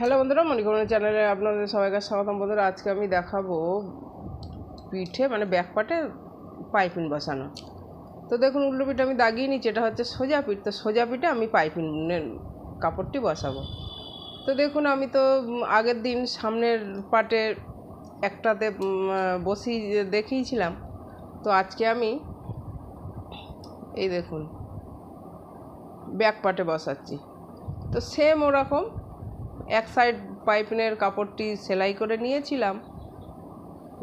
Hello বন্ধুরা মণিকরণ চ্যানেলে আপনাদের সবাইকে স্বাগতম। বন্ধুরা, আজকে আমি দেখাবো পিঠে মানে ব্যাক পাটে পাইপিং বসানো। তো দেখুন, উল্টো পিঠে আমি দাগিয়ে নিচ্ছি, এটা হচ্ছে সোজা পিঠ। তো সোজা পিঠে আমি পাইপিং কাপড়টি বসাবো। তো দেখুন, আমি তো আগের দিন সামনের পাটে একটাতে বসি দেখিয়েছিলাম। তো আজকে আমি এই দেখুন ব্যাক পাটে বসাচ্ছি। তো সেম ওরকম এক সাইড পাইপিনের কাপড়টি সেলাই করে নিয়েছিলাম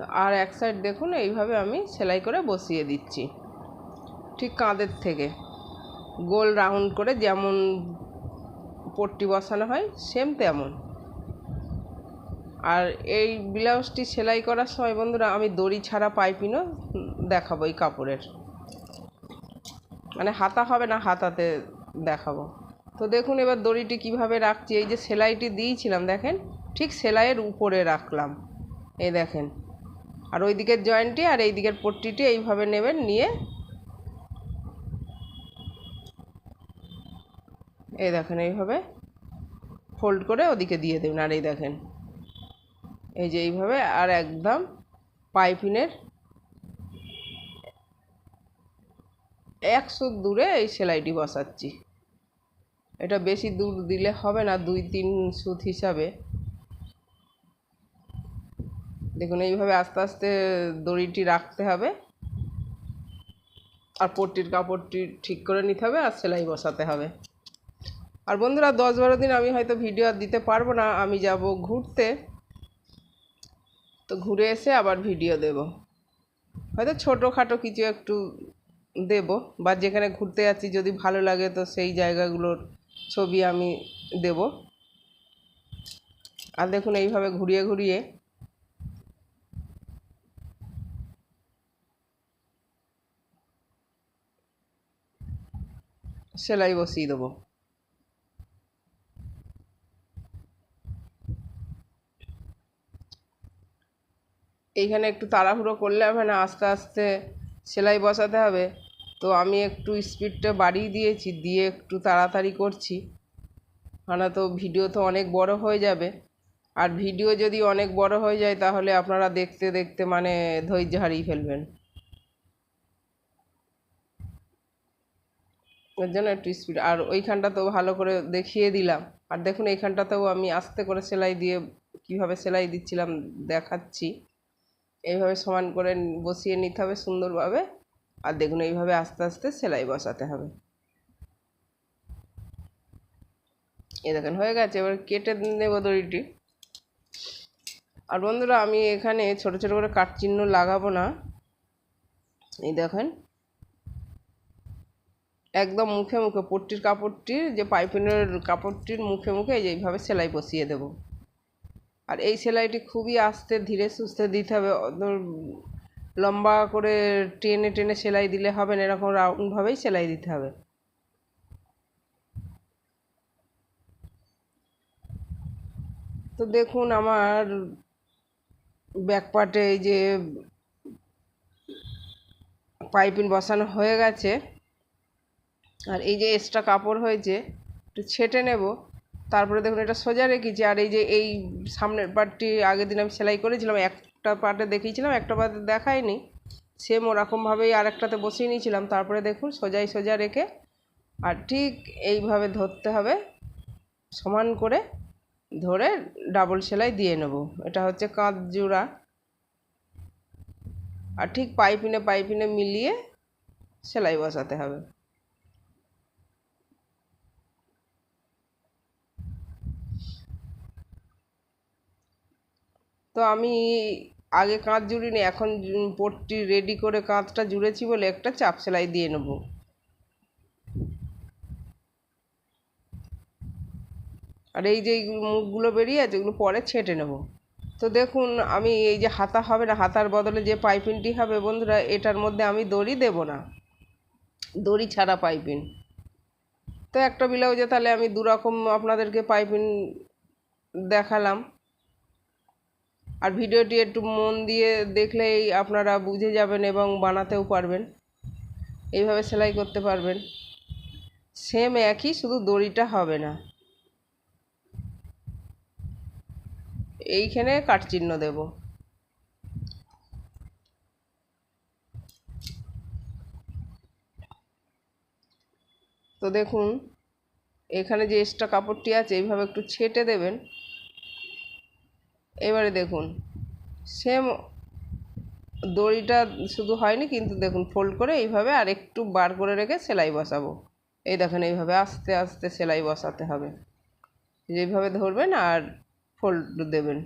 আর এক সাইড দেখুন, এইভাবে আমি সেলাই করে বসিয়ে দিচ্ছি। ঠিক কাঁধের থেকে। গোল রাউন্ড করে যেমন পট্টি বসানো হয় সেম তেমন। আর এই ব্লাউজটি সেলাই করার সময় বন্ধুরা, আমি দড়ি ছাড়া পাইপিনও দেখাবো এই কাপড়ের। মানে হাতা হবে না, হাতাতে দেখাবো। তো দেখুন এবার দড়িটি কীভাবে রাখছি। এই যে সেলাইটি দিয়েছিলাম, দেখেন? ঠিক সেলাইয়ের উপরে রাখলাম। এই দেখেন। আর ওই দিকের জয়েন্টটি আর এই দিকের পট্টিটি এইভাবে নেবেন, নিয়ে এই দেখেন এইভাবে ফোল্ড করে ওদিকে দিয়ে দেবেন। আর এই দেখেন, এই যে এইভাবে আর একদম পাইপিনের একশো দূরে এই সেলাইটি বসাচ্ছি। এটা বেশি দূর দিলে হবে না, দুই তিন সুত হিসাবে। দেখুন, এইভাবে আস্তে আস্তে দড়িটি রাখতে হবে। আর পট্টির কাপড়টি ঠিক করে নিতে হবে আর সেলাই বসাতে হবে। আর বন্ধুরা, দশ বারো দিন আমি হয়তো ভিডিও আর দিতে পারব না, আমি যাব ঘুরতে। তো ঘুরে এসে আবার ভিডিও দেব। হয়তো ছোটোখাটো কিছু একটু দেব, বা যেখানে ঘুরতে যাচ্ছি, যদি ভালো লাগে তো সেই জায়গাগুলোর ছবি আমি দেব। আর দেখুন, এইভাবে ঘুরিয়ে ঘুরিয়ে সেলাই বসিয়ে দেবো। এইখানে একটু তাড়াহুড়ো করলে হবে না, আস্তে আস্তে সেলাই বসাতে হবে। তো আমি একটু স্পিডটা বাড়িয়ে দিয়েছি, দিয়ে একটু তাড়াতাড়ি করছি। মানে তো ভিডিও তো অনেক বড় হয়ে যাবে। আর ভিডিও যদি অনেক বড় হয়ে যায়, তাহলে আপনারা দেখতে দেখতে মানে ধৈর্য হারিয়ে ফেলবেন। এর জন্য একটু স্পিড আর ওইখানটা তো ভালো করে দেখিয়ে দিলাম। আর দেখুন, এইখানটাতেও আমি আস্তে করে সেলাই দিয়ে কীভাবে সেলাই দিচ্ছিলাম দেখাচ্ছি। এইভাবে সমান করে বসিয়ে নিতে হবে সুন্দরভাবে। আর দেখুন, এইভাবে আস্তে আস্তে সেলাই বসাতে হবে। এই দেখেন, হয়ে গেছে। এবার কেটে নেব দড়িটি। আর বন্ধুরা, আমি এখানে ছোট ছোট করে কাট চিহ্ন লাগাবো না। এই দেখেন, একদম মুখে মুখে পট্টির কাপড়টির, যে পাইপিনের কাপড়টির মুখে মুখে এই এইভাবে সেলাই বসিয়ে দেব। আর এই সেলাইটি খুবই আস্তে ধীরে সুস্থে দিতে হবে। লম্বা করে টেনে টেনে সেলাই দিলে হবে না, এরকম রাউন্ডভাবেই সেলাই দিতে হবে। তো দেখুন আমার ব্যাক পার্টে এই যে পাইপিং বসানো হয়ে গেছে। আর এই যে এক্সট্রা কাপড় হয়েছে, একটু ছেটে নেব। তারপরে দেখুন এটা সোজা রেখেছি, আর এই যে এই সামনের পার্টটি আগের দিন আমি সেলাই করেছিলাম একটা পার্টে দেখিয়েছিলাম, একটা পার্টে দেখাইনি সেম ওরকমভাবেই আরেকটাতে বসিয়ে নিয়েছিলাম, তারপরে দেখুন সোজাই সোজা রেখে আর ঠিক এইভাবে ধরতে হবে, সমান করে ধরে ডাবল সেলাই দিয়ে নেব। এটা হচ্ছে কাঁধ জোড়া। আর ঠিক পাইপিনে পাইপিনে মিলিয়ে সেলাই বসাতে হবে। তো আমি আগে কাঁধ জুড়িনি, এখন পট্টি রেডি করে কাঁধটা জুড়েছি বলে একটা চাপ সেলাই দিয়ে নেব। আর এই যে মুখগুলো বেরিয়ে আছে এগুলো পরে ছেটে নেব। তো দেখুন, আমি এই যে হাতা হবে না, হাতার বদলে যে পাইপিনটি হবে, বন্ধুরা, এটার মধ্যে আমি দড়ি দেব না। দড়ি ছাড়া পাইপিন। তো একটা ব্লাউজে তাহলে আমি দুরকম আপনাদেরকে পাইপিন দেখালাম। আর ভিডিওটি একটু মন দিয়ে দেখলেই আপনারা বুঝে যাবেন এবং বানাতেও পারবেন। এইভাবে সেলাই করতে পারবেন। সেম একই, শুধু দড়িটা হবে না। এইখানে কাট চিহ্ন দেব। তো দেখুন, এখানে যে এক্সট্রা কাপড়টি আছে, এইভাবে একটু ছেটে দেবেন। এবারে দেখুন সেম দড়িটা শুধু হয়নি, কিন্তু দেখুন ফোল্ড করে এইভাবে আর একটু বার করে রেখে সেলাই বসাবো। এই দেখেন এইভাবে আস্তে আস্তে সেলাই বসাতে হবে। যেইভাবে ধরবেন আর ফোল্ড দেবেন।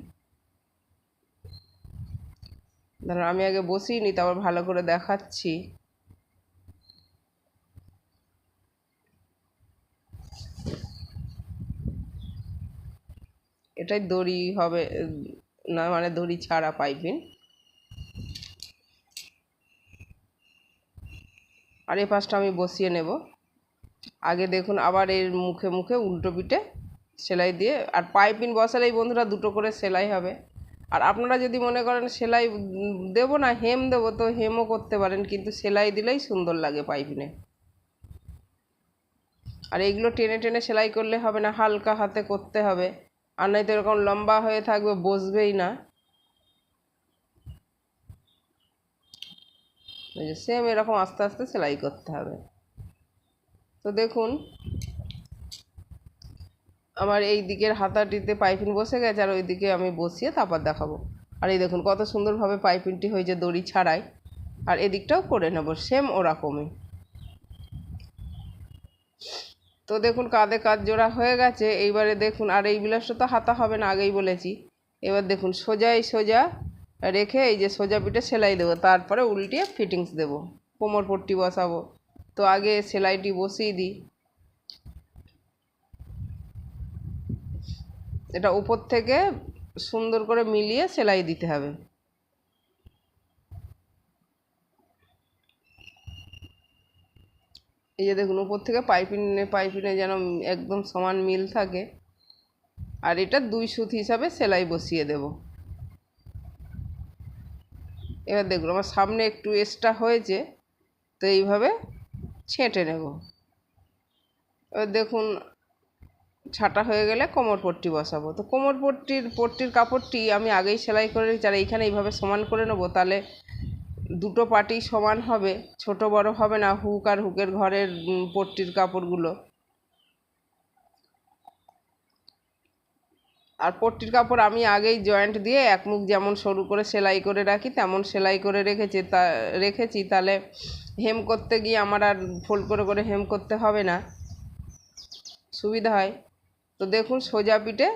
ধরুন আমি আগে বসিয়ে নিই তারপর ভালো করে দেখাচ্ছি। এটাই দড়ি হবে, না মানে দড়ি ছাড়া পাইপিং। আর এই পাশটা আমি বসিয়ে নেব। আগে দেখুন আবার এর মুখে মুখে উল্টো পিঠে সেলাই দিয়ে, আর পাইপিং বসালেই বন্ধুরা দুটো করে সেলাই হবে। আর আপনারা যদি মনে করেন সেলাই দেবো না, হেম দেবো, তো হেমও করতে পারেন, কিন্তু সেলাই দিলেই সুন্দর লাগে পাইপিনে আর এইগুলো টেনে টেনে সেলাই করলে হবে না, হালকা হাতে করতে হবে। আর নয়তো এরকম লম্বা হয়ে থাকবে, বসবেই না। সেম এরকম আস্তে আস্তে সেলাই করতে হবে। তো দেখুন, আমার এই দিকের হাতাটিতে পাইপিন বসে গেছে, আর ওই দিকে আমি বসিয়ে তারপর দেখাবো। আর এই দেখুন, কত সুন্দরভাবে পাইপিংটি হয়েছে দড়ি ছাড়াই। আর এদিকটাও করে নেব সেম ওরকমই। তো দেখুন কাঁধে কাজ জোড়া হয়ে গেছে, এইবারে দেখুন, আর এই বিলাসটা তো হাতা হবে না, আগেই বলেছি। এবার দেখুন সোজাই সোজা রেখে এই যে সোজা পিঠে সেলাই দেবো, তারপরে উল্টিয়ে ফিটিংস দেবো, কোমর পট্টি বসাবো। তো আগে সেলাইটি বসিয়ে দিই। এটা উপর থেকে সুন্দর করে মিলিয়ে সেলাই দিতে হবে। এই যে দেখুন, উপর থেকে পাইপিনে পাইপিনে যেন একদম সমান মিল থাকে। আর এটা দুই সুত হিসাবে সেলাই বসিয়ে দেব। এবার দেখুন, আমার সামনে একটু এক্সট্রা হয়েছে, তো এইভাবে ছেঁটে নেব। এবার দেখুন, ছাটা হয়ে গেলে কোমর পট্টি বসাবো। তো কোমর পট্টির পট্টির কাপড়টি আমি আগেই সেলাই করে আর এইখানে এইভাবে সমান করে নেব, তাহলে দুটো পাটি সমান হবে, ছোট বড় হবে না হুক আর হুকের ঘরের পট্টির কাপড়গুলো। আর পট্টির কাপড় আমি আগেই জয়েন্ট দিয়ে এক মুখ যেমন সরু করে সেলাই করে রাখি, তেমন সেলাই করে রেখেছি তা, রেখেছি। তাহলে হেম করতে গিয়ে আমার আর ফোল্ড করে করে হেম করতে হবে না। সুবিধা হয়। তো দেখুন সোজা পিঠে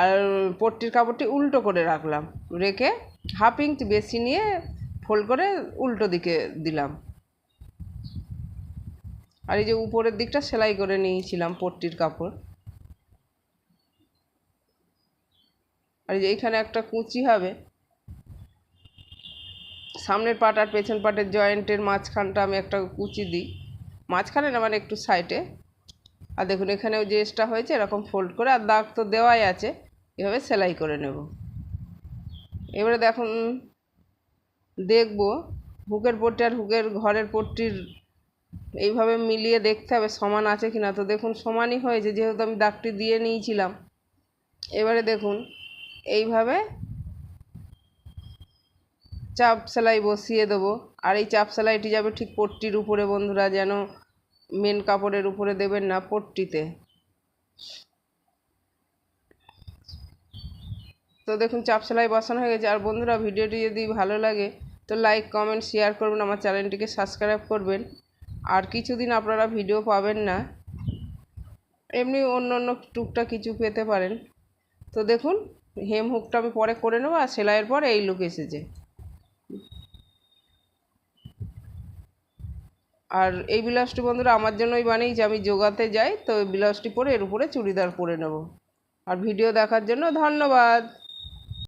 আর পট্টির কাপড়টি উল্টো করে রাখলাম। রেখে হাফ ইঞ্চ বেশি নিয়ে ফোল্ড করে উল্টো দিকে দিলাম। আর এই যে উপরের দিকটা সেলাই করে নিয়েছিলাম পট্টির কাপড়। আর এই যে এইখানে একটা কুচি হবে। সামনের পাট আর পেছন পাটের জয়েন্টের মাঝখানটা আমি একটা কুচি দিই। মাঝখানে না মানে একটু সাইডে। আর দেখুন, এখানেও যে এক্সট্রা হয়েছে, এরকম ফোল্ড করে, আর দাগ তো দেওয়াই আছে। এভাবে সেলাই করে নেব। এবারে দেখুন দেখব। হুকের পট্টি আর হুকের ঘরের পট্টির এইভাবে মিলিয়ে দেখতে হবে সমান আছে কি না তো দেখুন, সমানই হয়েছে, যেহেতু আমি দাগটি দিয়ে নিয়েছিলাম। এবারে দেখুন, এইভাবে চাপ সেলাই বসিয়ে দেবো। আর এই চাপ সেলাইটি যাবে ঠিক পট্টির উপরে, বন্ধুরা, যেন মেন কাপড়ের উপরে দেবেন না পট্টিতে। তো দেখুন, চাপ সেলাই বসানো হয়ে গেছে। আর বন্ধুরা, ভিডিওটি যদি ভালো লাগে তো লাইক কমেন্ট শেয়ার করবেন, আমার চ্যানেলটিকে সাবস্ক্রাইব করবেন। আর কিছুদিন আপনারা ভিডিও পাবেন না। এমনি অন্য অন্য টুকটা কিছু পেতে পারেন। তো দেখুন হেম হুকটা আমি পরে করে নেব আর সেলাইয়ের পর এই লুক এসেছে। আর এই ব্লাউজটি বন্ধুরা আমার জন্যই বানিয়েছি আমি যোগাতে যাই, তো এই ব্লাউজটি পরে এর উপরে চুড়িদার পরে নেব। আর ভিডিও দেখার জন্য ধন্যবাদ।